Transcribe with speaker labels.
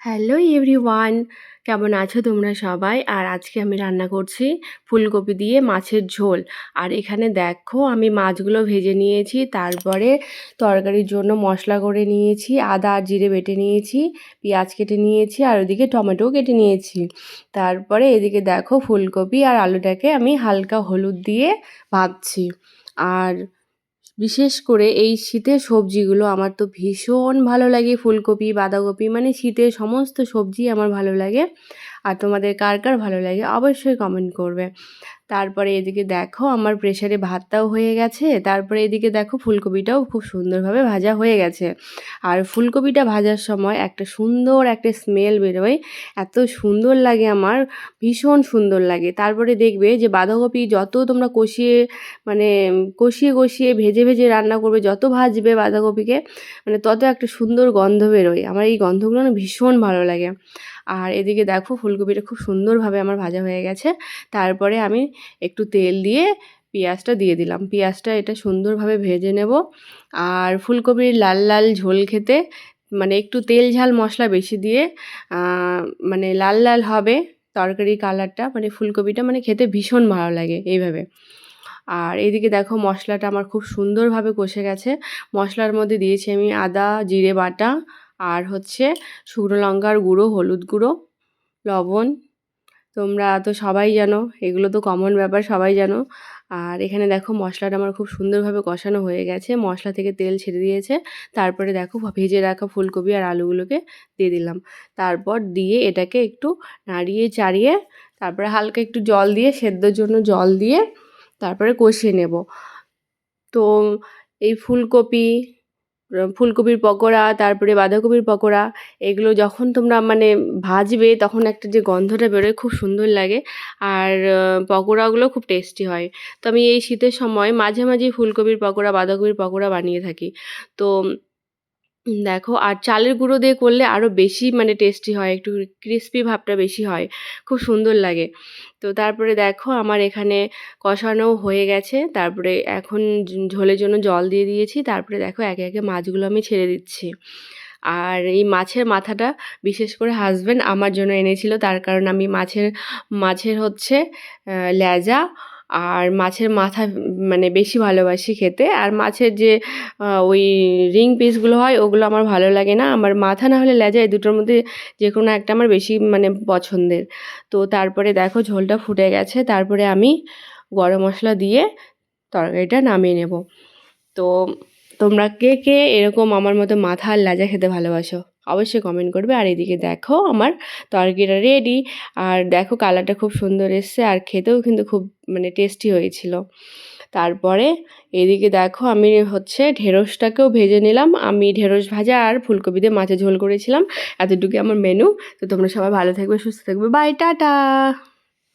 Speaker 1: Hello everyone, কেমন আছো তোমরা সবাই? আর আজকে আমি রান্না করছি ফুলকপি দিয়ে মাছের ঝোল। আর এখানে দেখো, আমি মাছগুলো ভেজে নিয়েছি, তারপরে তরকারির জন্য মশলা করে নিয়েছি, আদা আর জিরে বেটে নিয়েছি, পেঁয়াজ কেটে নিয়েছি, আর ওদিকে টমেটোও কেটে নিয়েছি। তারপরে এদিকে দেখো ফুলকপি আর আলুটাকে আমি হালকা হলুদ দিয়ে ভাজছি। আর বিশেষ করে এই শীতের সবজিগুলো আমার তো ভীষণ ভালো লাগে, ফুলকপি, বাঁধাকপি মানে শীতের সমস্ত সবজি আমার ভালো লাগে। আর তোমাদের কার কার ভালো লাগে অবশ্যই কমেন্ট করবে। তারপরে এদিকে দেখো আমার প্রেশারে ভাতটাও হয়ে গেছে, তারপরে এদিকে দেখো ফুলকপিটাও খুব সুন্দরভাবে ভাজা হয়ে গেছে। আর ফুলকপিটা ভাজার সময় একটা সুন্দর একটা স্মেল বেরোয়, এত সুন্দর লাগে আমার, ভীষণ সুন্দর লাগে। তারপরে দেখবে যে বাঁধাকপি যত তোমরা কষিয়ে মানে কষিয়ে কষিয়ে ভেজে ভেজে রান্না করবে, যত ভাজবে বাঁধাকপিকে মানে তত একটা সুন্দর গন্ধ বেরোয়। আমার এই গন্ধগুলো না ভীষণ ভালো লাগে। আর এদিকে দেখো ফুলকপিটা খুব সুন্দরভাবে আমার ভাজা হয়ে গেছে। তারপরে আমি একটু তেল দিয়ে পেঁয়াজটা দিয়ে দিলাম। পেঁয়াজটা এটা সুন্দরভাবে ভেজে নেব। আর ফুলকপির লাল লাল ঝোল খেতে মানে একটু তেল ঝাল মশলা বেশি দিয়ে মানে লাল লাল হবে তরকারি কালারটা মানে ফুলকপিটা মানে খেতে ভীষণ ভালো লাগে এইভাবে। আর এদিকে দেখো মশলাটা আমার খুব সুন্দরভাবে কষে গেছে। মশলার মধ্যে দিয়েছি আমি আদা, জিরে বাটা আর হচ্ছে শুকনো লঙ্কার গুঁড়ো, হলুদ গুঁড়ো, লবণ। তোমরা তো সবাই জানো, এগুলো তো কমন ব্যাপার, সবাই জানো। আর এখানে দেখো মশলাটা আমার খুব সুন্দরভাবে কষানো হয়ে গেছে। মশলা থেকে তেল ছেড়ে দিয়েছে। তারপরে দেখো ভেজে রাখা ফুলকপি আর আলুগুলোকে দিয়ে দিলাম। তারপর দিয়ে এটাকে একটু নাড়িয়ে চাড়িয়ে, তারপরে হালকা একটু জল দিয়ে, সেদ্ধর জন্য জল দিয়ে তারপরে কষিয়ে নেব। তো এই ফুলকপি ফুলকপির পকোড়া, তারপরে বাঁধাকপির পকোড়া, এগুলো যখন তোমরা মানে ভাজবে তখন একটা যে গন্ধটা বেরোয় খুব সুন্দর লাগে। আর পকোড়াগুলো খুব টেস্টি হয়। তো আমি এই শীতের সময় মাঝে মাঝে ফুলকপির পকোড়া, বাঁধাকপির পকোড়া বানিয়ে থাকি। তো দেখো, আর চালের গুঁড়ো দিয়ে করলে আরও বেশি মানে টেস্টি হয়, একটু ক্রিস্পি ভাবটা বেশি হয়, খুব সুন্দর লাগে। তো তারপরে দেখো, আমার এখানে কষানো হয়ে গেছে, তারপরে এখন ঝোলের জন্য জল দিয়ে দিয়েছি, তারপরে দেখো, একে একে মাছগুলো আমি ছেড়ে দিচ্ছি। আর এই মাছের মাথাটা, বিশেষ করে হাজব্যান্ড আমার জন্য এনেছিল, তার কারণ আমি মাছের মাছের হচ্ছে লেজা আর মাছের মাথা মানে বেশি ভালোবাসি খেতে। আর মাছের যে ওই রিং পিসগুলো হয়, ওগুলো আমার ভালো লাগে না। আমার মাথা না হলে লেজা এই দুটোর মধ্যে যে কোনো একটা আমার বেশি মানে পছন্দের। তো তারপরে দেখো ঝোলটা ফুটে গেছে। তারপরে আমি গরম মশলা দিয়ে তরকারিটা নামিয়ে নেব। তো তোমরা কে কে এরকম আমার মতো মাথা আর লেজা খেতে ভালোবাসো? অবশ্যই কমেন্ট করবে। আর এদিকে দেখো আমার তরকারিটা রেডি আর দেখো কালারটা খুব সুন্দর এসছে, আর খেতেও কিন্তু খুব মানে টেস্টি হয়েছিল। তারপরে এদিকে দেখো আমি হচ্ছে ঢেঁড়সটাকেও ভেজে নিলাম। আমি ঢেঁড়স ভাজা আর ফুলকপি দিয়ে মাছের ঝোল করেছিলাম। এতটুকু আমার মেনু তো তোমরা সবাই ভালো থাকবে, সুস্থ থাকবে। Bye tata!